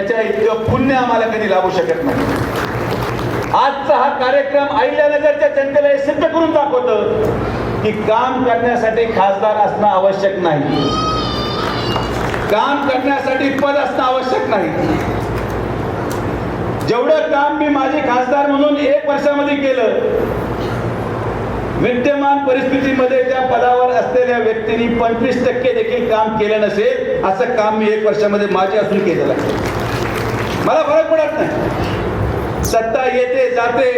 त्याच्या हित्व पुण्य आम्हाला कधी लावू शकत नाही. आजचा हा कार्यक्रम अहिल्यानगरच्या जनतेला हे सिद्ध करून दाखवतं की काम करण्यासाठी खासदार असणं आवश्यक नाही. काम करण्यासाठी पद असणं आवश्यक नाही. जेवढं काम मी माझे खासदार म्हणून एक वर्षामध्ये केलं विद्यमान परिस्थितीमध्ये त्या पदावर असलेल्या व्यक्तींनी पंचवीस टक्के देखील काम केलं नसेल असं काम मी एक वर्षामध्ये माझे असून केलेलं आहे. मला फरक पडत नाही. सत्ता येते जाते.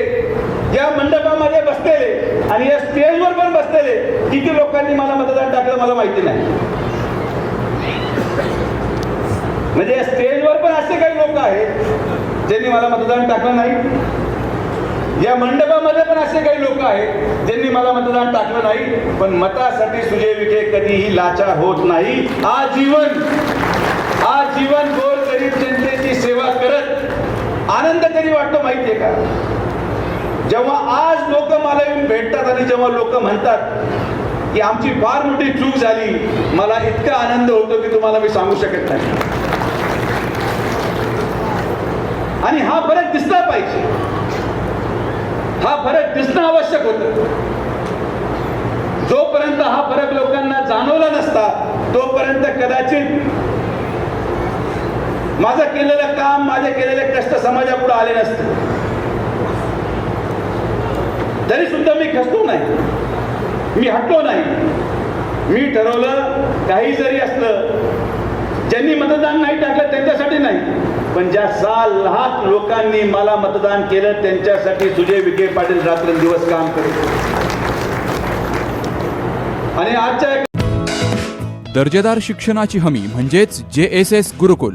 या मंडपामध्ये बसलेले आणि या स्टेजवर पण बसलेले किती लोकांनी मला मतदान टाकलं मला माहिती नाही. म्हणजे या स्टेजवर पण असे काही लोक आहेत ज्यांनी मला मतदान टाकलं नाही. या मंडपामध्ये पण असे काही लोक आहेत ज्यांनी मला मतदान टाकलं नाही. पण मतासाठी सुजय विखे कधीही लाचार होत नाही. आजीवन आजीवन गोर गरीब जनतेची सेवा करत आनंद कधी वाटतो माहितीये का? जेव्हा आज लोक मला येऊन भेटतात आणि जेव्हा लोक म्हणतात की आमची फार मोठी चूक झाली मला इतका आनंद होतो की तुम्हाला मी सांगू शकत नाही. आणि हा फरक दिसला पाहिजे. हा फरक दिसणं आवश्यक होतं. जोपर्यंत हा फरक लोकांना जाणवला नसता तोपर्यंत कदाचित माझं केलेलं काम माझे केलेले कष्ट समाजापुढे आले नसते. तरी सुद्धा मी खसलो नाही. मी हटलो नाही. मी ठरवलं काही जरी असलं ज्यांनी मतदान नाही टाकलं त्यांच्यासाठी नाही. पण ज्या सहा लाख लोकांनी मला मतदान केलं त्यांच्यासाठी सुजय विखे पाटील रात्रंदिवस काम करेल. आणि आजच्या दर्जेदार शिक्षणाची हमी म्हणजेच J S S Gurukul.